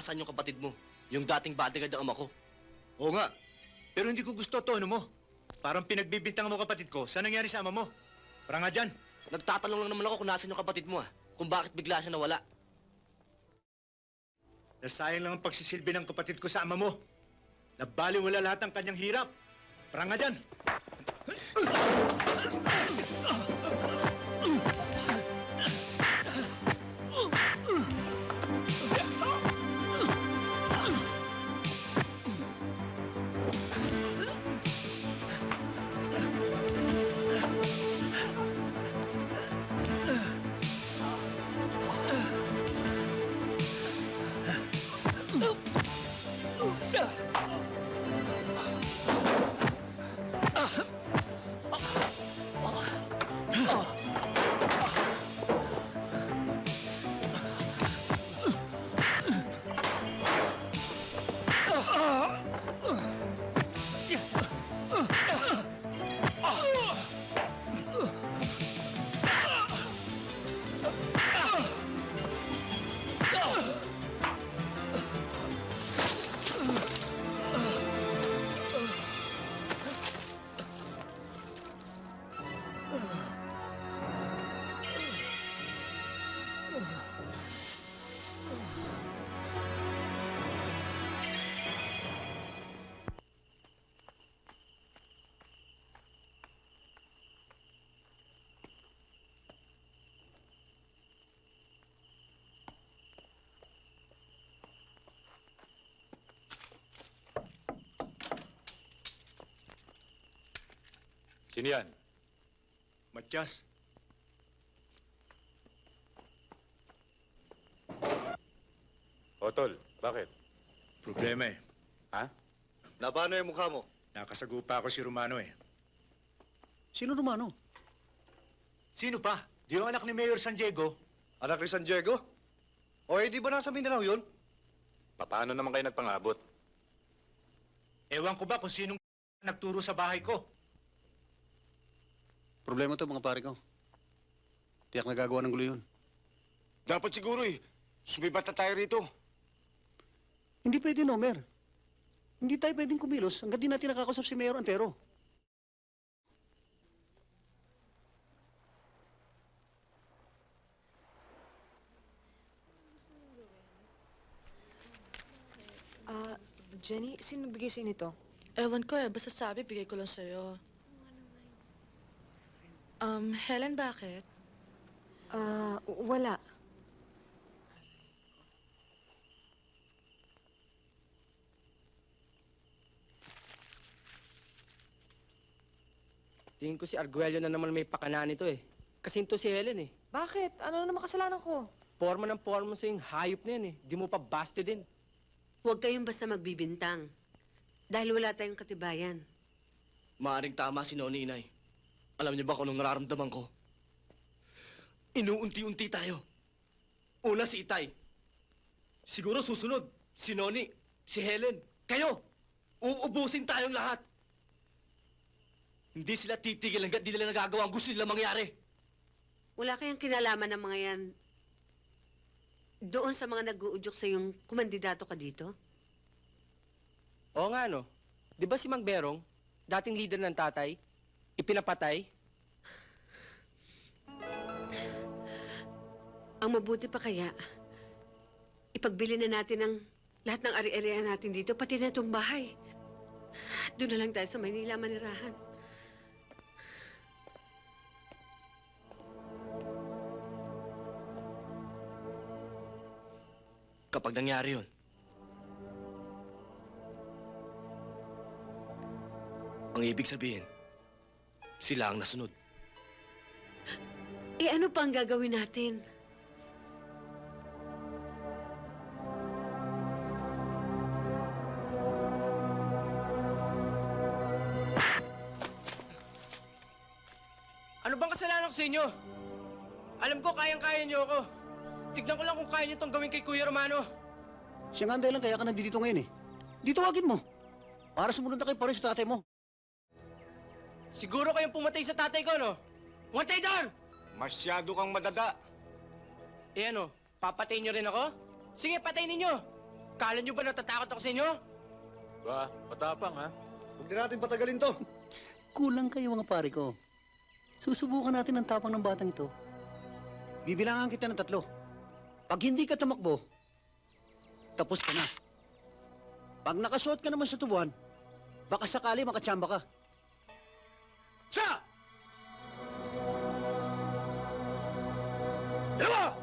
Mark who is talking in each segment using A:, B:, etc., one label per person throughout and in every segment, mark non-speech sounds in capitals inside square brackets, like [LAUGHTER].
A: nasaan yung kapatid mo, yung dating bodyguard ng ama ko.
B: Oo nga. Pero hindi ko gusto tono mo. Parang pinagbibintang mo kapatid ko. Saan nangyari sa ama mo? Para nga dyan.
A: Nagtatanong lang naman ako kung nasaan yung kapatid mo ah. Kung bakit bigla siya nawala.
B: Nasayang lang ang pagsisilbi ng kapatid ko sa ama mo. Nabaliwala lahat ng kanyang hirap. Para nga dyan.
C: Sino yan?
B: Matyas.
C: O, tol, bakit?
B: Problema eh.
C: Ha?
D: Na paano yung mukha mo?
B: Nakasagupa ako si Romano eh.
E: Sino Romano?
B: Sino pa? Di yung anak ni Mayor San Diego?
D: Anak ni San Diego? O eh, di ba nasa Mindanao yun?
C: Paano naman kayo nagpangabot?
B: Ewan ko ba kung sinong nagturo sa bahay ko?
E: Problema to mga pare ko. Tiyak nagagawa ng gulo yun.
D: Dapat siguro eh. Sumibat na tayo rito.
E: Hindi pwede, Nomer. Hindi tayo pwedeng kumilos hanggang di natin nakakausap si Mayor Antero.
F: Ah, Jenny, sino bigay sa'yo nito?
G: Ewan ko eh, basta sabi, bigay ko lang sa'yo. Um, Helen, bakit?
F: Ah, wala.
H: Tingin ko si Arguello na naman may pakana nito eh. Kasi ito si Helen eh.
F: Bakit? Ano naman kasalanan ko?
H: Forma ng forma sa yung hayop na yan eh. Di mo pa busted din.
I: Huwag kayong basta magbibintang. Dahil wala tayong katibayan.
A: Maaring tama si Noni Inay. Alam niyo ba kung anong nararamdaman ko? Inuunti-unti tayo. Una si Itay. Siguro susunod, si Noni, si Helen, kayo. Uubusin tayong lahat. Hindi sila titigil hanggat di nila nagagawa ang gusto nila mangyari.
I: Wala kayang kinalaman ng mga yan doon sa mga nag-uudyok sa yung kumandidato ka dito?
H: Oo nga no. Di ba si Mang Berong, dating leader ng tatay, ipinapatay?
I: Ang mabuti pa kaya, ipagbili na natin ang lahat ng ari-arian natin dito, pati na itong bahay. At doon na lang tayo sa Maynila manirahan.
A: Kapag nangyari yun, ang ibig sabihin, sila ang nasunod.
I: Eh ano pa ang gagawin natin?
H: Ano bang kasalanan ko sa inyo? Alam ko kayang-kaya niyo ako. Tignan ko lang kung kaya niyo itong gawin kay Kuya Romano.
E: Siya nga ang dahilan kaya ka nandito ngayon eh. Dito wagin mo. Para sumunod na kay pareho sa tatay mo.
H: Siguro kayong pumatay sa tatay ko, no? Pumatay doon!
D: Masyado kang madada.
H: Eh ano, papatayin niyo rin ako? Sige, patayin ninyo! Kala nyo ba natatakot ako sa inyo?
C: Ba, matapang ha?
D: Huwag na natin patagalin to.
E: Kulang kayo mga pare ko. Susubukan natin ang tapang ng batang ito. Bibilangan kita ng tatlo. Pag hindi ka tumakbo, tapos ka na. Pag nakasuot ka naman sa tubuan, baka sakali makatsamba ka.
A: Sa! Dalawa!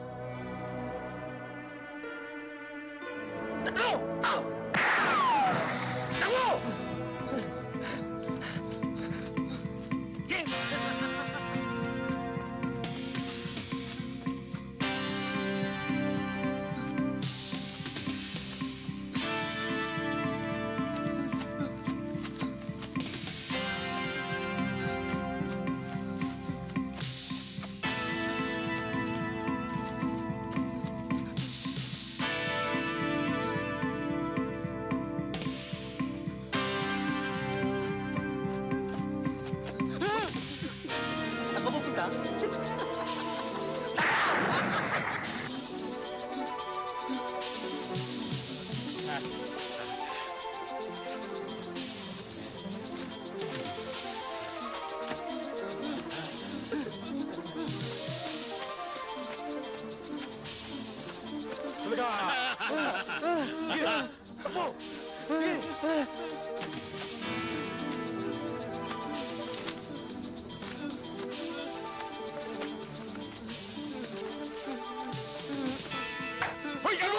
A: 자,
E: 뭐, 어이
A: 야구,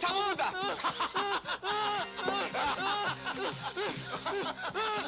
A: 잡아본다. [LAUGHS]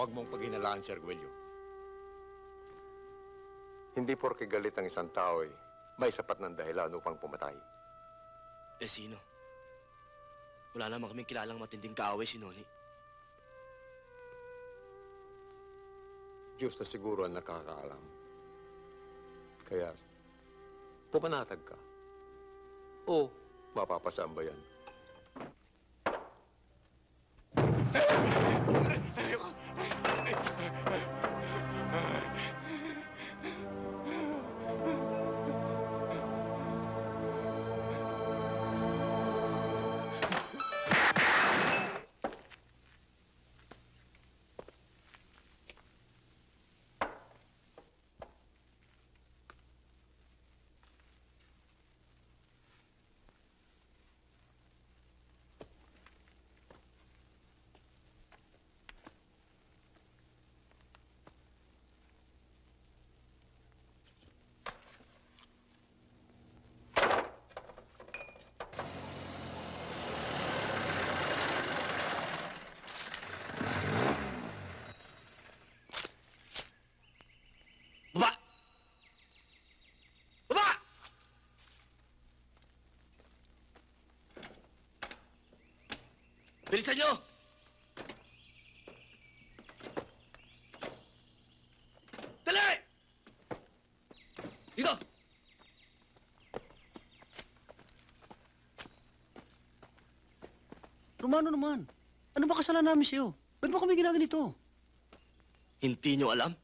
C: Huwag mong paghinalaan, Sir Guelio. Hindi porke galit ang isang tao eh, may sapat ng dahilan upang pumatay.
A: Eh, sino? Wala naman kaming kilalang matinding kaaway si Noni.
C: Diyos na siguro ang nakakaalam. Kaya, pumanatag ka. O, mapapasaan ba yan?
A: Bilisan nyo! Dali! Dito!
E: Romano naman, ano ba kasalanan namin sa'yo? Ba't mo kami ginaganito?
A: Hindi nyo alam?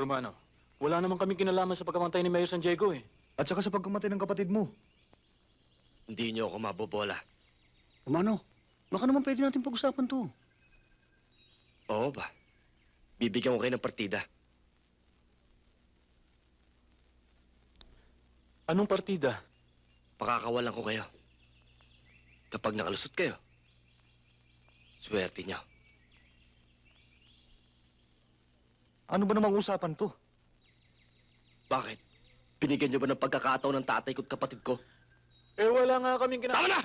B: Romano, wala naman kami kinalaman sa pagkamatay ni Mayor San Diego eh.
D: At saka sa pagkamatay ng kapatid mo.
A: Hindi niyo ako mabobola.
E: Umano? Baka naman pwede natin pag-usapan to.
A: Oo ba? Bibigyan ko kayo ng partida.
B: Anong partida?
A: Pakakawalan ko kayo. Kapag nakalusot kayo, swerte niyo.
B: Ano ba namang usapan to?
A: Bakit? Binigyan niyo ba ng pagkakataon ng tatay ko at kapatid ko?
B: Eh wala nga kaming kina...
A: Tama na!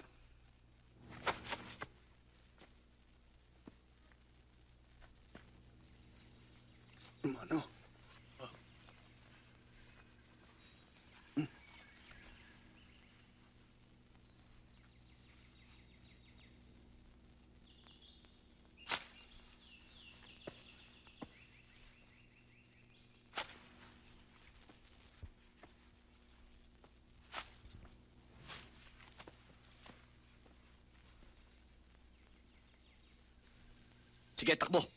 A: Sige, takbo!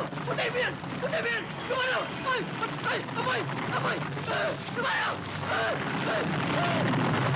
A: Gumalaw! Putay mo yan! Putay mo yan! Gumalaw!
H: Ay! Ay! Amoy! Amoy! Uh, gumalaw! Uh, uh, uh.